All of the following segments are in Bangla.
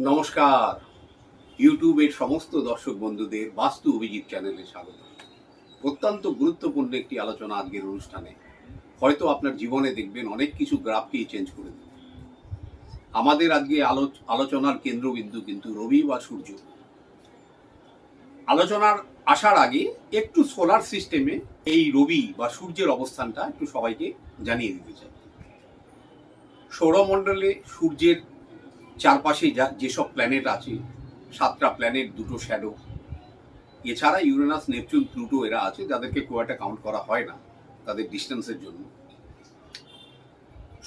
নমস্কার। ইউটিউবের সমস্ত দর্শক বন্ধুদের বাস্তু অভিজিৎ চ্যানেলে স্বাগত। অত্যন্ত গুরুত্বপূর্ণ একটি আলোচনা আজকের অনুষ্ঠানে। হয়তো আপনার জীবনে দেখবেন অনেক কিছু গ্রাফকেই চেঞ্জ করে দেবে। আমাদের আজকে আলো- আলোচনার কেন্দ্রবিন্দু কিন্তু রবি বা সূর্য। আলোচনার আসার আগে একটু সোলার সিস্টেমে এই রবি বা সূর্যের অবস্থানটা একটু সবাইকে জানিয়ে দিতে চাই। সৌরমণ্ডলে সূর্যের চারপাশে যা যেসব প্ল্যানেট আছে, সাতটা প্ল্যানেট দুটো শ্যাডো এছাড়া ইউরেনাস নেপচুন প্লুটো এরা আছে, যাদেরকে খুব একটা কাউন্ট করা হয় না তাদের ডিস্টেন্সের জন্য।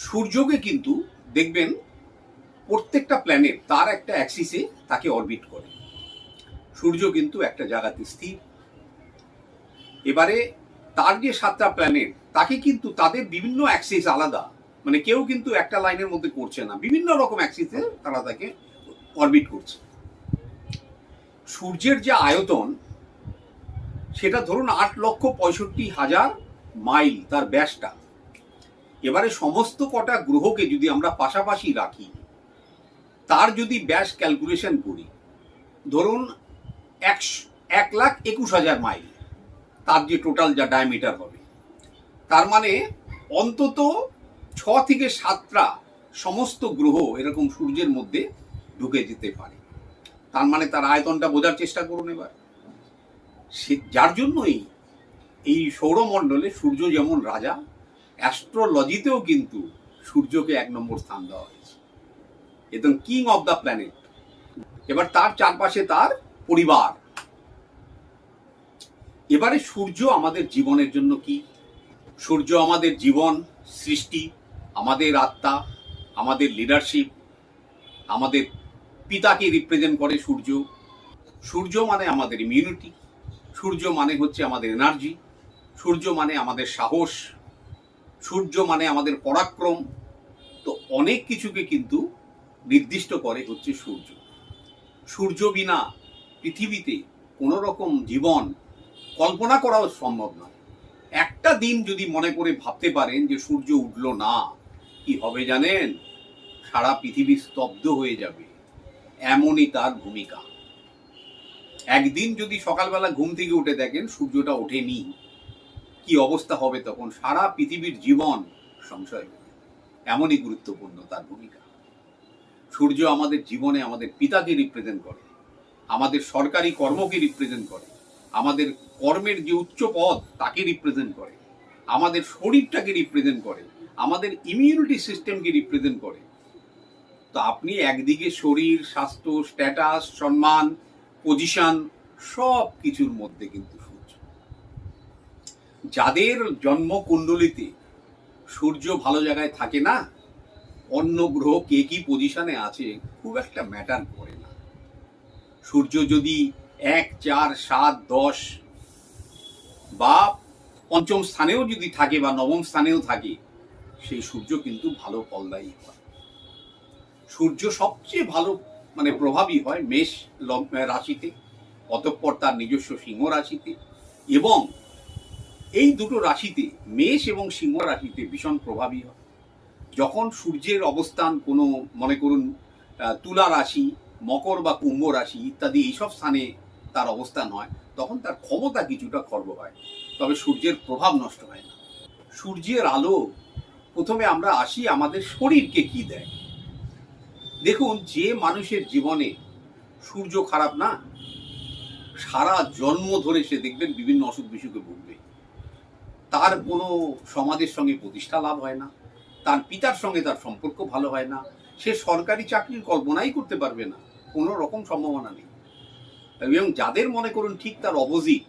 সূর্যকে কিন্তু দেখবেন প্রত্যেকটা প্ল্যানেট তার একটা অ্যাক্সিসে তাকে অরবিট করে। সূর্য কিন্তু একটা জায়গাতে স্থির। এবারে তার যে সাতটা প্ল্যানেট তাকে কিন্তু তাদের বিভিন্ন অ্যাক্সিস আলাদা। মানে কেউ কিন্তু একটা লাইনের মধ্যে করছে না। বিভিন্ন রকম অ্যাক্সিসে তারা তাকে অরবিট করছে। সূর্যের যে আয়তন, সেটা ধরুন আট লক্ষ পঁয়ষট্টি হাজার মাইল তার ব্যাসটা। এবারে সমস্ত কটা গ্রহকে যদি আমরা পাশাপাশি রাখি, তার যদি ব্যাস ক্যালকুলেশন করি, ধরুন একশ, এক লাখ একুশ হাজার মাইল, তার যে টোটাল যা ডায়ামিটার হবে, তার মানে অন্তত ছ থেকে সাতটা সমস্ত গ্রহ এরকম সূর্যের মধ্যে ঢুকে যেতে পারে। তার মানে তার আয়তনটা বোঝার চেষ্টা করুন এবার। সে, যার জন্যই এই সৌরমণ্ডলে সূর্য যেমন রাজা, অ্যাস্ট্রোলজিতেও কিন্তু সূর্যকে এক নম্বর স্থান দেওয়া হয়েছে। একদম কিং অফ দ্য প্ল্যানেট। এবার তার চারপাশে তার পরিবার। এবারে সূর্য আমাদের জীবনের জন্য কি? সূর্য আমাদের জীবন, সৃষ্টি আমাদের আত্মা, আমাদের লিডারশিপ আমাদের পিতাকে রিপ্রেজেন্ট করে সূর্য। সূর্য মানে আমাদের ইমিউনিটি সূর্য মানে হচ্ছে আমাদের এনার্জি সূর্য মানে আমাদের সাহস, সূর্য মানে আমাদের পরাক্রম। তো অনেক কিছুকে কিন্তু নির্দিষ্ট করে হচ্ছে সূর্য। সূর্য বিনা পৃথিবীতে কোনো রকম জীবন কল্পনা করাও সম্ভব নয়। একটা দিন যদি মনে করে ভাবতে পারেন যে সূর্য উঠল না কি হবে জানেন? সারা পৃথিবী স্তব্ধ হয়ে যাবে। এমনই তার ভূমিকা। একদিন যদি সকালবেলা ঘুম থেকে উঠে দেখেন সূর্যটা ওঠেনি, কি অবস্থা হবে তখন? সারা পৃথিবীর জীবন সংশয় এমনই গুরুত্বপূর্ণ তার ভূমিকা। সূর্য আমাদের জীবনে আমাদের পিতাকে রিপ্রেজেন্ট করে, আমাদের সরকারি কর্মকে রিপ্রেজেন্ট করে, আমাদের কর্মের যে উচ্চ পদ তাকে রিপ্রেজেন্ট করে, আমাদের শরীরটাকে রিপ্রেজেন্ট করে আমাদের ইমিউনিটি সিস্টেমকে রিপ্রেজেন্ট করে। তো আপনি একদিকে শরীর, স্বাস্থ্য স্ট্যাটাস সম্মান পজিশন সব কিছুর মধ্যে কিন্তু সূর্য। যাদের জন্মকুণ্ডলিতে সূর্য ভালো জায়গায় থাকে না, অন্য গ্রহ কে কি পজিশনে আছে খুব একটা ম্যাটার করে না। সূর্য যদি এক, চার, সাত, দশ বা পঞ্চম স্থানেও যদি থাকে বা নবম স্থানেও থাকে সেই সূর্য কিন্তু ভালো ফলদায়ী হয়। সূর্য সবচেয়ে ভালো মানে প্রভাবী হয় মেষ রাশিতে, অতঃপর তার নিজস্ব সিংহ রাশিতে এবং এই দুটো রাশিতে, মেষ এবং সিংহ রাশিতে ভীষণ প্রভাবী হয়। যখন সূর্যের অবস্থান কোনো, মনে করুন তুলা রাশি, মকর বা কুম্ভ রাশি ইত্যাদি এইসব স্থানে তার অবস্থান হয়, তখন তার ক্ষমতা কিছুটা খর্ব হয়। তবে সূর্যের প্রভাব নষ্ট হয় না। সূর্যের আলো প্রথমে আমরা আসি আমাদের শরীরকে কি দেয়। দেখুন, যে মানুষের জীবনে সূর্য খারাপ না, সারা জন্ম ধরে সে দেখবেন বিভিন্ন অসুখ বিসুখে ভুগবে। তার কোনো সমাজের সঙ্গে প্রতিষ্ঠা লাভ হয় না, তার পিতার সঙ্গে তার সম্পর্ক ভালো হয় না, সে সরকারি চাকরির কল্পনাই করতে পারবে না, কোনো রকম সম্ভাবনা নেই। এবং যাদের মনে করুন ঠিক তার অপোজিট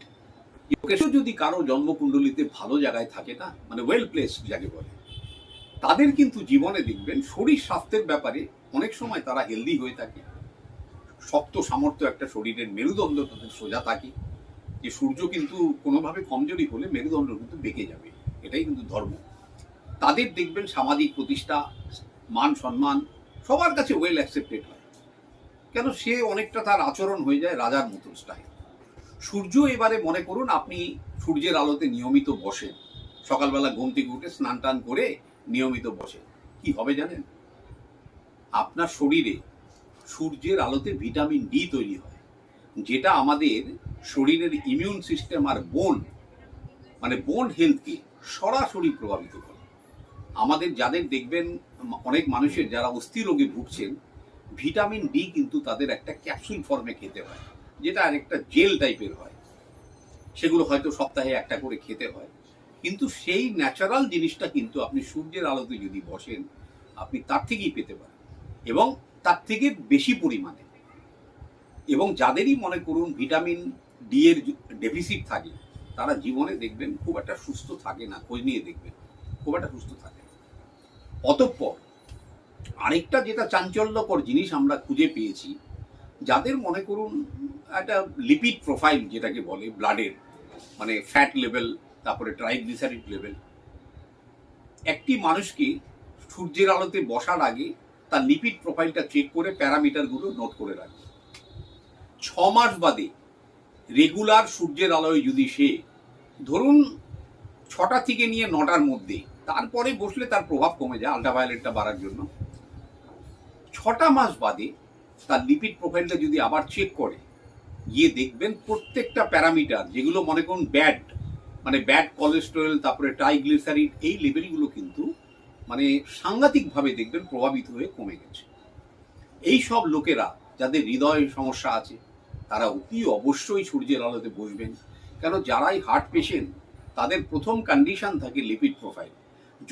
যদি কারও জন্মকুণ্ডলিতে ভালো জায়গায় থাকে না মানে ওয়েল প্লেস যাকে বলে তাদের কিন্তু জীবনে দেখবেন শরীর স্বাস্থ্যের ব্যাপারে অনেক সময় তারা হেলদি হয়ে থাকে। শক্ত সামর্থ্য একটা শরীরের মেরুদণ্ড তাদের সোজা থাকে। যে সূর্য কিন্তু কোনোভাবে কমজোরি হলে মেরুদণ্ড কিন্তু বেঁকে যাবে। এটাই কিন্তু ধর্ম। তাদের দেখবেন সামাজিক প্রতিষ্ঠা, মান সম্মান সবার কাছে ওয়েল অ্যাকসেপ্টেড হয়। কেন সে অনেকটা তার আচরণ হয়ে যায় রাজার মতো স্টাইল সূর্য এবারে মনে করুন আপনি সূর্যের আলোতে নিয়মিত বসেন। সকালবেলা ঘুম থেকে উঠে স্নান টান করে নিয়মিত বসে। কি হবে জানেন? আপনার শরীরে সূর্যের আলোতে ভিটামিন ডি তৈরি হয়, যেটা আমাদের শরীরের ইমিউন সিস্টেম আর বোন মানে বোন হেলথকে সরাসরি প্রভাবিত করে। আমাদের যাদের দেখবেন, অনেক মানুষের যারা অস্থি রোগে ভুগছেন, ভিটামিন ডি কিন্তু তাদের একটা ক্যাপসুল ফর্মে খেতে হয়, যেটা আরেকটা জেল টাইপের হয়। সেগুলো হয়তো সপ্তাহে একটা করে খেতে হয়। কিন্তু সেই ন্যাচারাল জিনিসটা কিন্তু আপনি সূর্যের আলোতে যদি বসেন, আপনি তার থেকেই পেতে পারেন এবং তার থেকে বেশি পরিমাণে। এবং যাদেরই মনে করুন ভিটামিন ডি এর ডেফিসিট থাকে, তারা জীবনে দেখবেন খুব একটা সুস্থ থাকে না, খোঁজ নিয়ে দেখবেন, খুব একটা সুস্থ থাকে না। অতঃপর আরেকটা যেটা চাঞ্চল্যকর জিনিস আমরা খুঁজে পেয়েছি, যাদের মনে করুন একটা লিপিড প্রোফাইল যেটাকে বলে ব্লাডের মানে ফ্যাট লেভেল তারপরে ট্রাইগ্লিসারিড লেভেল একটি মানুষকে সূর্যের আলোতে বসার আগে তার লিপিড প্রোফাইলটা চেক করে প্যারামিটারগুলো নোট করে রাখে। ছ মাস বাদে রেগুলার সূর্যের আলোয় যদি সে, ধরুন ছটা থেকে নিয়ে নটার মধ্যে, তারপরে বসলে তার প্রভাব কমে যায় আল্ট্রাভায়োলেটটা বাড়ার জন্য। ছটা মাস বাদে তার লিপিড প্রোফাইলটা যদি আবার চেক করে, গিয়ে দেখবেন প্রত্যেকটা প্যারামিটার যেগুলো মনে করুন ব্যাড মানে ব্যাড কোলেস্টেরল তারপরে ট্রাইগ্লিসারিড এই লেভেলগুলো কিন্তু মানে সাংঘাতিকভাবে দেখবেন প্রভাবিত হয়ে কমে গেছে। এই সব লোকেরা যাদের হৃদয় সমস্যা আছে, তারা অতি অবশ্যই সূর্যের আলোতে বসবেন। কেন? যারাই হার্ট পেশেন্ট তাদের প্রথম কন্ডিশন থাকে লিপিড প্রোফাইল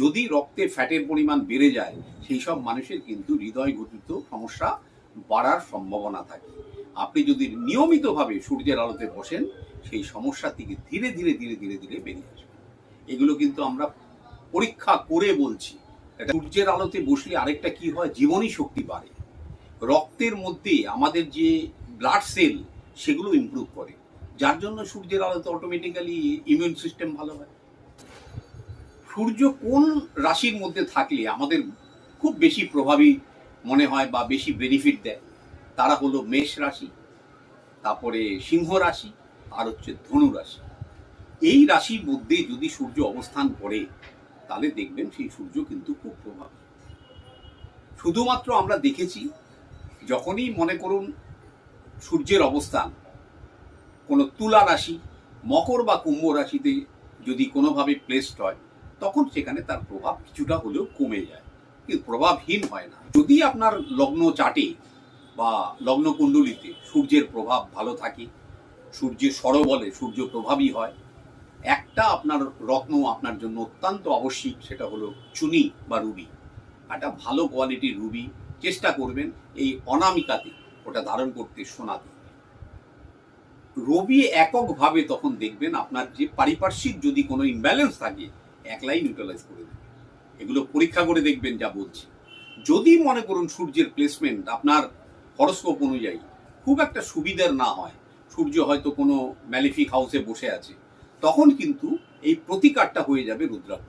যদি রক্তে ফ্যাটের পরিমাণ বেড়ে যায়, সেই সব মানুষের কিন্তু হৃদয় গঠিত সমস্যা বাড়ার সম্ভাবনা থাকে। আপনি যদি নিয়মিতভাবে সূর্যের আলোতে বসেন সেই সমস্যা থেকে ধীরে ধীরে ধীরে ধীরে ধীরে বেরিয়ে আসবে। এগুলো কিন্তু আমরা পরীক্ষা করে বলছি। এটা সূর্যের আলোতে বসলে আরেকটা কি হয়? জীবনী শক্তি বাড়ে। রক্তের মধ্যে আমাদের যে ব্লাড সেল সেগুলো ইমপ্রুভ করে। যার জন্য সূর্যের আলোতে অটোমেটিক্যালি ইমিউন সিস্টেম ভালো হয়। সূর্য কোন রাশির মধ্যে থাকলে আমাদের খুব বেশি প্রভাবী মনে হয় বা বেশি বেনিফিট দেয়? তারা হলো মেষ রাশি, তারপরে সিংহ রাশি আর হচ্ছে ধনু রাশি। এই রাশির মধ্যে যদি সূর্য অবস্থান করে, তাহলে দেখবেন সেই সূর্য কিন্তু খুব প্রভাবী। শুধুমাত্র আমরা দেখেছি, যখনই মনে করুন সূর্যের অবস্থান, কোনো তুলা রাশি, মকর বা কুম্ভ রাশিতে যদি কোনোভাবে প্লেসড হয়, তখন সেখানে তার প্রভাব কিছুটা হলেও কমে যায়। কিন্তু প্রভাবহীন হয় না। যদি আপনার লগ্ন চাটে বা লগ্ন কুণ্ডলিতে সূর্যের প্রভাব ভালো থাকে সূর্যের সরবলে সূর্য প্রভাবী হয়। একটা আপনার রত্ন আপনার জন্য অত্যন্ত আবশ্যিক, সেটা হলো চুনি বা রুবি। একটা ভালো কোয়ালিটির রুবি চেষ্টা করবেন এই অনামিকাতে ওটা ধারণ করতে শোনাতে। রবি এককভাবে তখন দেখবেন আপনার যে পারিপার্শ্বিক যদি কোনো ইমব্যালেন্স থাকে একলাই নিউট্রালাইজ করে দেবে এগুলো পরীক্ষা করে দেখবেন যা বলছি। যদি মনে করুন সূর্যের প্লেসমেন্ট আপনার হরস্কোপ অনুযায়ী খুব একটা সুবিধার না হয় সূর্য হয়তো কোনো ম্যালিফিক হাউসে বসে আছে, তখন কিন্তু এই প্রতিকারটা হয়ে যাবে রুদ্রাক্ষ।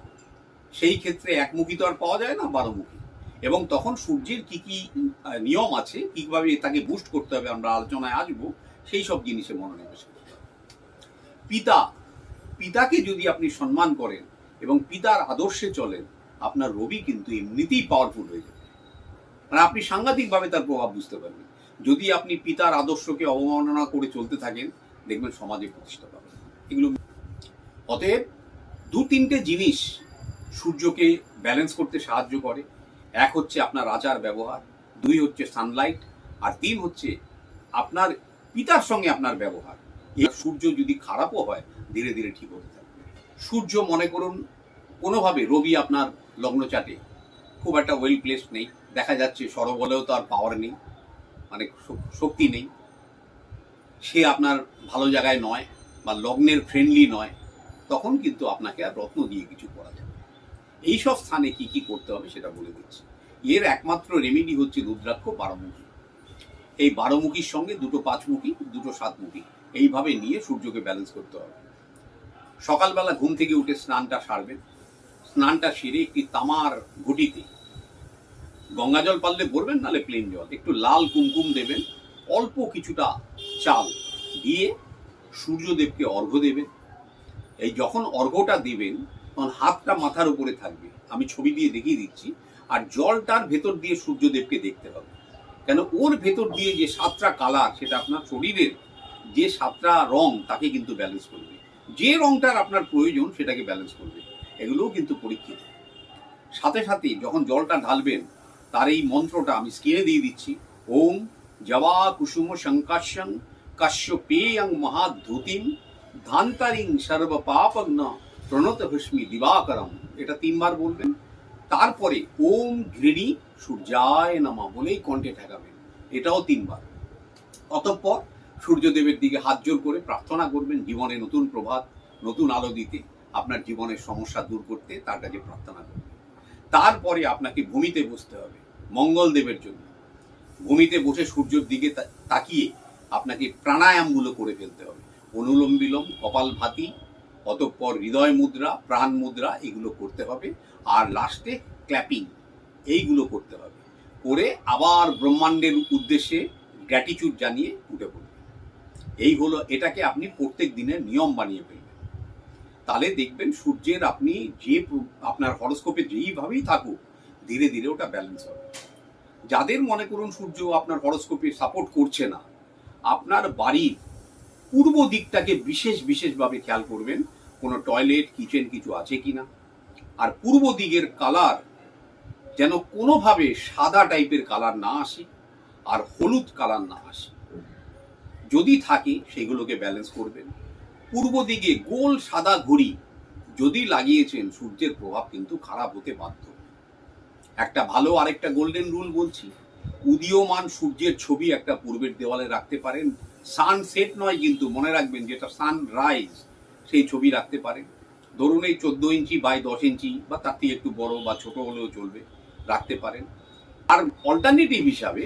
সেই ক্ষেত্রে একমুখী তো আর পাওয়া যায় না বারোমুখী এবং তখন সূর্যের কি কি নিয়ম আছে, কীভাবে তাকে বুস্ট করতে হবে আমরা আলোচনায় আসব, সেই সব জিনিসে মনোনিবেশ করতে হবে। পিতা, পিতাকে যদি আপনি সম্মান করেন এবং পিতার আদর্শে চলেন, আপনার রবি কিন্তু এমনিতেই পাওয়ারফুল হয়ে যাবে। মানে আপনি সাংঘাতিকভাবে তার প্রভাব বুঝতে পারবেন। যদি আপনি পিতার আদর্শকে অবমাননা করে চলতে থাকেন, দেখবেন সমাজে প্রতিষ্ঠা পাবেন। এগুলো অতএব দু তিনটে জিনিস সূর্যকে ব্যালেন্স করতে সাহায্য করে। এক হচ্ছে আপনার আচার ব্যবহার, দুই হচ্ছে সানলাইট আর তিন হচ্ছে আপনার পিতার সঙ্গে আপনার ব্যবহার। এই সূর্য যদি খারাপও হয়, ধীরে ধীরে ঠিক হতে থাকবে। সূর্য মনে করুন, কোনোভাবে রবি আপনার লগ্ন চাটে খুব একটা ওয়েল প্লেসড নেই। দেখা যাচ্ছে সরবলেও তার পাওয়ার নেই। মানে শক্তি নেই। সে আপনার ভালো জায়গায় নয় বা লগ্নের ফ্রেন্ডলি নয়, তখন কিন্তু আপনাকে আর রত্ন দিয়ে কিছু করা যাবে। এই সব স্থানে কি কি করতে হবে সেটা বলে দিচ্ছি। এর একমাত্র রেমেডি হচ্ছে রুদ্রাক্ষ বারোমুখী। এই বারোমুখীর সঙ্গে দুটো পাঁচমুখী, দুটো সাতমুখী, এইভাবে নিয়ে সূর্যকে ব্যালেন্স করতে হবে। সকালবেলা ঘুম থেকে উঠে স্নানটা সারবেন। স্নানটা সেরে একটি তামার ঘটিতে গঙ্গা জল পারলে ভরবেন নালে প্লেন জল। একটু লাল কুমকুম দেবেন, অল্প কিছুটা চাল দিয়ে সূর্যদেবকে অর্ঘ্য দেবেন। এই যখন অর্ঘ্যটা দেবেন, তখন হাতটা মাথার উপরে থাকবে। আমি ছবি দিয়ে দেখিয়ে দিচ্ছি। আর জলটার ভেতর দিয়ে সূর্যদেবকে দেখতে হবে। কেন? ওর ভেতর দিয়ে যে সাতটা কালার, সেটা আপনার শরীরের যে সাতটা রং, তাকে কিন্তু ব্যালেন্স করবে। যে রংটার আপনার প্রয়োজন, সেটাকে ব্যালেন্স করবে। এগুলোও কিন্তু পরীক্ষিত। সাথে সাথে যখন জলটা ঢালবেন তার এই মন্ত্রটা আমি স্ক্রিনে দিয়ে দিচ্ছি। ওম জবা কুসুম শঙ্কাশ্যং কাশ্য পেয়ং মহাধুতিম ধান্তারিং সর্ব পাপগ্ন প্রণত ভস্মি দিবাকরম। এটা তিনবার বলবেন। তারপরে ওম ঘৃণী সূর্যায় নামা বলেই কণ্ঠে ঠেকাবেন। এটাও তিনবার। অতঃপর সূর্যদেবের দিকে হাত জোর করে প্রার্থনা করবেন, জীবনে নতুন প্রভাত, নতুন আলো দিতে, আপনার জীবনের সমস্যা দূর করতে তার কাছে প্রার্থনা করবেন। তারপরে আপনাকে ভূমিতে বসতে হবে। মঙ্গল দেবের জন্য। ভূমিতে বসে সূর্যের দিকে তাকিয়ে আপনাকে প্রাণায়ামগুলো করে ফেলতে হবে। অনুলোম বিলোম কপাল ভাতি, অতঃপর হৃদয় মুদ্রা, প্রাণ মুদ্রা, এগুলো করতে হবে। আর লাস্টে ক্ল্যাপিং এইগুলো করতে হবে। করে আবার ব্রহ্মাণ্ডের উদ্দেশ্যে গ্র্যাটিচিউড জানিয়ে উঠে পড়বে এই হলো, এটাকে আপনি প্রত্যেক দিনের নিয়ম বানিয়ে ফেলবেন। তাহলে দেখবেন সূর্যের আপনি যে আপনার হরস্কোপে যেইভাবেই থাকুক ধীরে ধীরে ওটা ব্যালেন্স হবে। যাদের মনে করুন সূর্য আপনার হরস্কোপে সাপোর্ট করছে না, আপনার বাড়ির পূর্ব দিকটাকে বিশেষ বিশেষভাবে খেয়াল করবেন, কোনো টয়লেট কিচেন কিছু আছে কিনা, আর পূর্ব দিকের কালার যেন কোনোভাবে সাদা টাইপের কালার না আসে আর হলুদ কালার না আসে। যদি থাকে সেগুলোকে ব্যালেন্স করবেন। পূর্ব দিকে গোল সাদা ঘড়ি যদি লাগিয়েছেন, সূর্যের প্রভাব কিন্তু খারাপ হতে বাধ্য। একটা ভালো আরেকটা গোল্ডেন রুল বলছি, উদীয়মান সূর্যের ছবি একটা পূর্বের দেওয়ালে রাখতে পারেন। সানসেট নয় কিন্তু মনে রাখবেন যেটা সানরাইজ সেই ছবি রাখতে পারেন। ধরুন এই চোদ্দ ইঞ্চি বাই দশ ইঞ্চি বা তার থেকে একটু বড় বা ছোট হলেও চলবে, রাখতে পারেন। আর অল্টারনেটিভ হিসাবে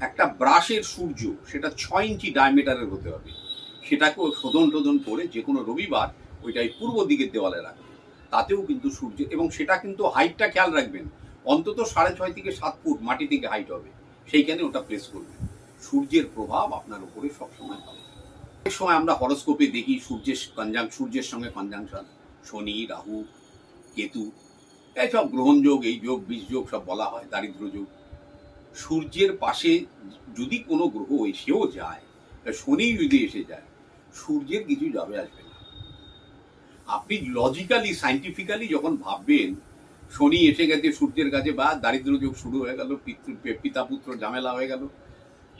একটা ব্রাশের সূর্য, সেটা ছয় ইঞ্চি ডায়ামিটারের হতে হবে। সেটাকেও শোধন টোধন করে যে কোনো রবিবার ওইটাই পূর্ব দিকের দেওয়ালে রাখবেন। তাতেও কিন্তু সূর্য, এবং সেটা কিন্তু হাইটটা খেয়াল রাখবেন। অন্তত সাড়ে ছয় থেকে সাত ফুট মাটি থেকে হাইট হবে। সেইখানে ওটা প্লেস করবেন। সূর্যের প্রভাব আপনার উপরে সবসময় পাবে অনেক সময় আমরা হরস্কোপে দেখি সূর্যের কনজাং সূর্যের সঙ্গে কনজাংশন শনি, রাহু, কেতু এইসব গ্রহণ যোগ, এই যোগ বিষ যোগ সব বলা হয়, দারিদ্র যোগ। সূর্যের পাশে যদি কোনো গ্রহ এসেও যায়, শনি যদি এসে যায়, সূর্যের কিছু যাবে, আসবে আপনি লজিক্যালি সাইন্টিফিক্যালি যখন ভাববেন, শনি এসে গেছে সূর্যের কাছে বা দারিদ্র যোগ শুরু হয়ে গেল, পিতৃ- পিতা পুত্র ঝামেলা হয়ে গেল,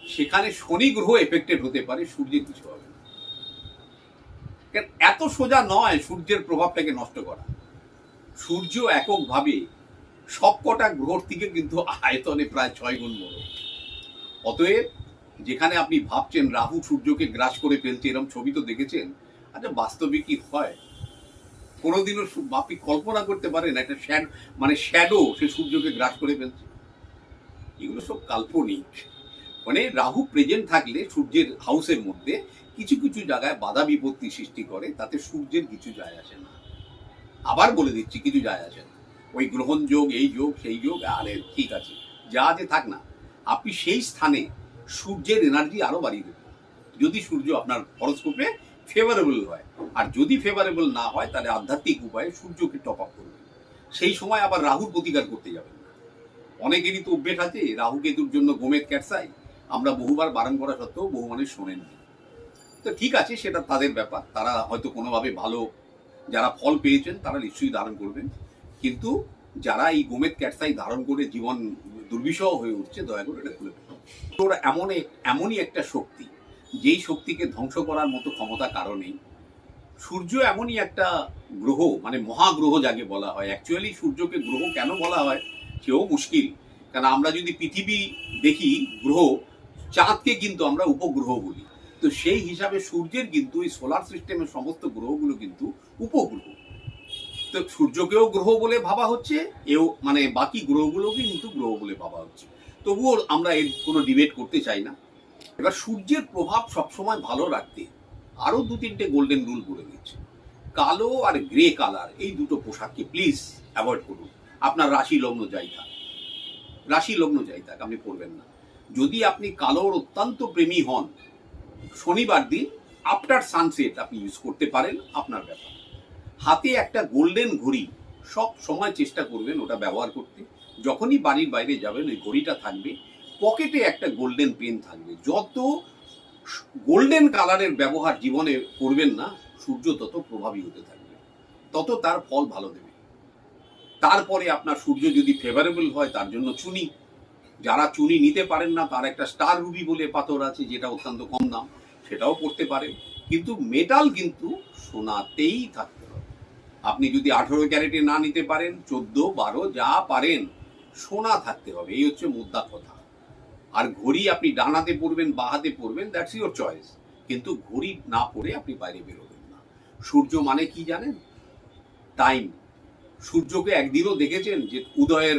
সেখানে শনি গ্রহ এফেক্টেড হতে পারে, সূর্যের কিছু হবে এত সোজা নয় সূর্যের প্রভাবটাকে নষ্ট করা। সূর্য এককভাবে সবকটা গ্রহর থেকে কিন্তু আয়তনে প্রায় ছয় গুণ বড়। অতএব যেখানে আপনি ভাবছেন রাহু সূর্যকে গ্রাস করে ফেলছে এরকম ছবি তো দেখেছেন আচ্ছা বাস্তবে কি হয়? কোনোদিনও আপনি কল্পনা করতে পারেন একটা শ্যাড মানে শ্যাডো সে সূর্যকে গ্রাস করে ফেলছে। এগুলো সব কাল্পনিক। মানে রাহু প্রেজেন্ট থাকলে সূর্যের হাউসের মধ্যে কিছু কিছু জায়গায় বাধা বিপত্তি সৃষ্টি করে, তাতে সূর্যের কিছু যায় আসে না। আবার বলে দিচ্ছি, কিছু যায় আসে না। ওই গ্রহণ যোগ, এই যোগ, সেই যোগ, আরে ঠিক আছে, যা আছে থাক না। আপনি সেই স্থানে সূর্যের এনার্জি আরও বাড়িয়ে দেবেন। যদি সূর্য আপনার হরস্কোপে ফেভারেবল হয়। আর যদি ফেভারেবল না হয়, তাহলে আধ্যাত্মিক উপায়ে সূর্যকে টপ আপ করবেন সেই সময় আবার রাহুর প্রতিকার করতে যাবেন। অনেকেরই তো অভ্যেস আছে, রাহু কেতুর জন্য গোমেদ ক্যাটসাই। আমরা বহুবার বারণ করা সত্ত্বেও বহু মানুষ শোনেননি। তো ঠিক আছে, সেটা তাদের ব্যাপার। তারা হয়তো কোনোভাবে ভালো যারা ফল পেয়েছেন, তারা নিশ্চয়ই ধারণ করবেন। কিন্তু যারা এই গোমেদ ক্যাটসাই ধারণ করে জীবন দুর্বিষহ হয়ে উঠছে, দয়া করে এটা খুলে। ওরা এমন এমনই একটা শক্তি যেই শক্তিকে ধ্বংস করার মতো ক্ষমতা কারণেই সূর্য এমনই একটা গ্রহ মানে মহাগ্রহ যাকে বলা হয়। অ্যাকচুয়ালি সূর্যকে গ্রহ কেন বলা হয় সেও মুশকিল। কারণ আমরা যদি পৃথিবী দেখি, গ্রহ, চাঁদকে কিন্তু আমরা উপগ্রহ বলি। তো সেই হিসাবে সূর্যের কিন্তু এই সোলার সিস্টেমের সমস্ত গ্রহগুলো কিন্তু উপগ্রহ। তো সূর্যকেও গ্রহ বলে ভাবা হচ্ছে, এও মানে বাকি গ্রহগুলোকে কিন্তু গ্রহ বলে ভাবা হচ্ছে। তবুও আমরা এর কোনো ডিবেট করতে চাই না। এবার সূর্যের প্রভাব সবসময় ভালো রাখতে আরও দু তিনটে গোল্ডেন রুল করে দিচ্ছে। কালো আর গ্রে কালার এই দুটো পোশাককে প্লিজ অ্যাভয়েড করুন। আপনার রাশি লগ্ন যাই থাক। রাশি লগ্ন যাই থাক, আপনি পড়বেন না। যদি আপনি কালোর অত্যন্ত প্রেমী হন, শনিবার দিন আফটার সানসেট আপনি ইউজ করতে পারেন আপনার ব্যাপার। হাতে একটা গোল্ডেন ঘড়ি সব সময় চেষ্টা করবেন ওটা ব্যবহার করতে। যখনই বাড়ির বাইরে যাবেন, ওই ঘড়িটা থাকবে পকেটে একটা গোল্ডেন পেন থাকবে। যত গোল্ডেন কালারের ব্যবহার জীবনে করবেন না, সূর্য তত প্রভাবী হতে থাকবে। তত তার ফল ভালো দেবে। তারপরে আপনার সূর্য যদি ফেভারেবল হয়, তার জন্য চুনি। যারা চুনি নিতে পারেন না, তার একটা স্টার রুবি বলে পাথর আছে, যেটা অত্যন্ত কম দাম, সেটাও পড়তে পারেন কিন্তু মেটাল কিন্তু সোনাতেই থাকতে হবে। আপনি যদি আঠেরো ক্যারেটে না নিতে পারেন, চোদ্দ, বারো, যা পারেন, সোনা থাকতে হবে। এই হচ্ছে মুদ্রা কথা। আর ঘড়ি আপনি ডান হাতে পরবেন, বা হাতে পরবেন দ্যাটস ইউর চয়েস কিন্তু ঘড়ি না পরে আপনি বাইরে বেরোবেন না। সূর্য মানে কি জানেন? টাইম সূর্যকে একদিনও দেখেছেন যে উদয়ের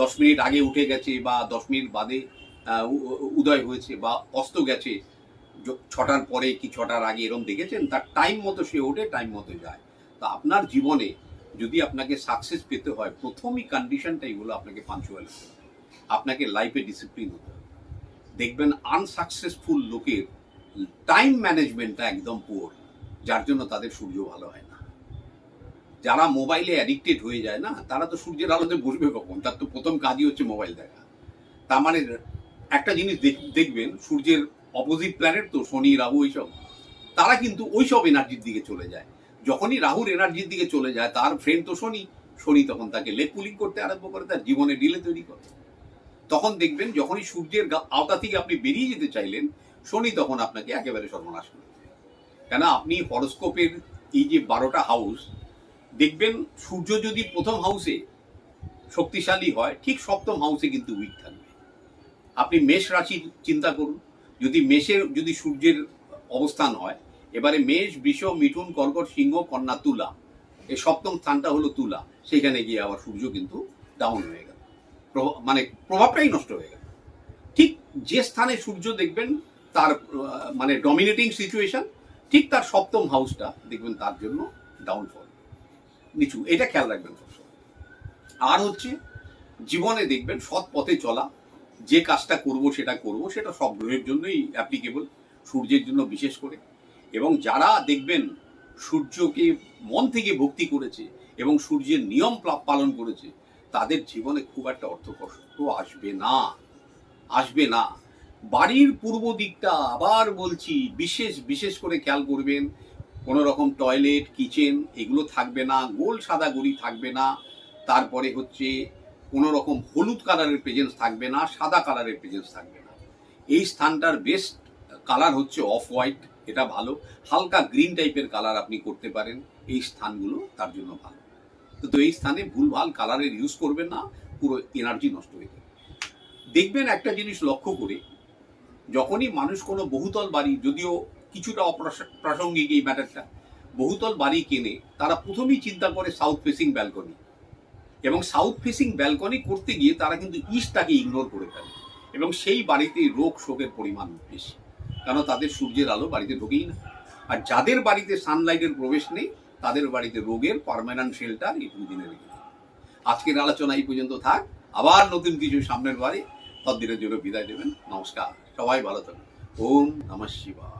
দশ মিনিট আগে উঠে গেছে বা দশ মিনিট বাদে উদয় হয়েছে বা অস্ত গেছে। ছটার পরে কি ছটার আগে এরকম দেখেছেন? তার টাইম মতো সে ওঠে টাইম মতো যায়। তা আপনার জীবনে যদি আপনাকে সাকসেস পেতে হয়, প্রথমই কন্ডিশনটাই হলো আপনাকে পাঞ্চুয়াল আপনাকে লাইফে ডিসিপ্লিন হতে হবে। দেখবেন আনসাকসেসফুল লোকের টাইম ম্যানেজমেন্টটা একদম পুয়ার যার জন্য তাদের সূর্য ভালো হয় না। যারা মোবাইলে অ্যাডিক্টেড হয়ে যায় না, তারা তো সূর্যের আলোতে বসবে কখন? তার তো প্রথম কাজই হচ্ছে মোবাইল দেখা। তার মানে একটা জিনিস দেখ- দেখবেন, সূর্যের অপোজিট প্ল্যানেট তো, শনি, রাহু এইসব, তারা কিন্তু ওইসব এনার্জির দিকে চলে যায়। যখনই রাহুর এনার্জির দিকে চলে যায়, তার ফ্রেন্ড তো শনি শনি তখন তাকে লেগ পুলিং করতে আরম্ভ করে, তার জীবনে ডিলে তৈরি করে। তখন দেখবেন যখনই সূর্যের আওতা থেকে আপনি বেরিয়ে যেতে চাইলেন, শনি তখন আপনাকে একেবারে সর্বনাশ করে কেন আপনি হরস্কোপের এই যে বারোটা হাউস দেখবেন সূর্য যদি প্রথম হাউসে শক্তিশালী হয়, ঠিক সপ্তম হাউসে কিন্তু উইক থাকবে। আপনি মেষ রাশির চিন্তা করুন, যদি মেষের, যদি সূর্যের অবস্থান হয়, এবারে মেষ, বৃষ মিঠুন কর্কট, সিংহ, কন্যা, তুলা। এই সপ্তম স্থানটা হলো তুলা। সেখানে গিয়ে আবার সূর্য কিন্তু ডাউন হয়ে প্রভাব- মানে প্রভাবটাই নষ্ট হয়ে গেল। ঠিক যে স্থানে সূর্য দেখবেন, তার মানে ডমিনেটিং সিচুয়েশন ঠিক তার সপ্তম হাউসটা দেখবেন তার জন্য ডাউনফল নিচু, এটা খেয়াল রাখবেন সবসময়। আর হচ্ছে, জীবনে দেখবেন সৎ পথে চলা, যে কাজটা করব, সেটা করব, সেটা সব গ্রহের জন্যই অ্যাপ্লিকেবল সূর্যের জন্য বিশেষ করে। এবং যারা দেখবেন সূর্যকে মন থেকে ভক্তি করেছে এবং সূর্যের নিয়ম পালন করেছে তাদের জীবনে খুব একটা অর্থ কষ্ট আসবে না আসবে না। বাড়ির পূর্ব দিকটা আবার বলছি, বিশেষ বিশেষ করে খেয়াল করবেন কোনো রকম টয়লেট, কিচেন এগুলো থাকবে না, গোল সাদা গড়ি থাকবে না, তারপরে হচ্ছে কোনো রকম হলুদ কালারের প্রেজেন্স থাকবে না, সাদা কালারের প্রেজেন্স থাকবে না। এই স্থানটার বেস্ট কালার হচ্ছে অফ হোয়াইট এটা ভালো। হালকা গ্রিন টাইপের কালার আপনি করতে পারেন, এই স্থানগুলো তার জন্য ভালো। তো তো এই স্থানে ভুলভাল কালারের ইউজ করবেন না, পুরো এনার্জি নষ্ট হয়ে যাবে। দেখবেন একটা জিনিস লক্ষ্য করে, যখনই মানুষ কোনো বহুতল বাড়ি, যদিও কিছুটা অপ্রাস- প্রাসঙ্গিক এই ম্যাটারটা বহুতল বাড়ি কেনে, তারা প্রথমেই চিন্তা করে সাউথ ফেসিং ব্যালকনি এবং সাউথ ফেসিং ব্যালকনি করতে গিয়ে তারা কিন্তু ইস্টটাকে ইগনোর করে ফেলে। এবং সেই বাড়িতে রোগ শোকের পরিমাণ বেশি। কেন? তাদের সূর্যের আলো বাড়িতে ঢোকেই না। আর যাদের বাড়িতে সানলাইটের প্রবেশ নেই তাদের বাড়িতে রোগের পার্মানেন্ট শেল্টার এই দুদিনে রেখে দিন। আজকের আলোচনা এই পর্যন্ত থাক। আবার নতুন কিছু সামনের বাড়ি তদ্দিনের জন্য বিদায় দেবেন নমস্কার। সবাই ভালো থাকুন। ওম নমঃ শিবায়।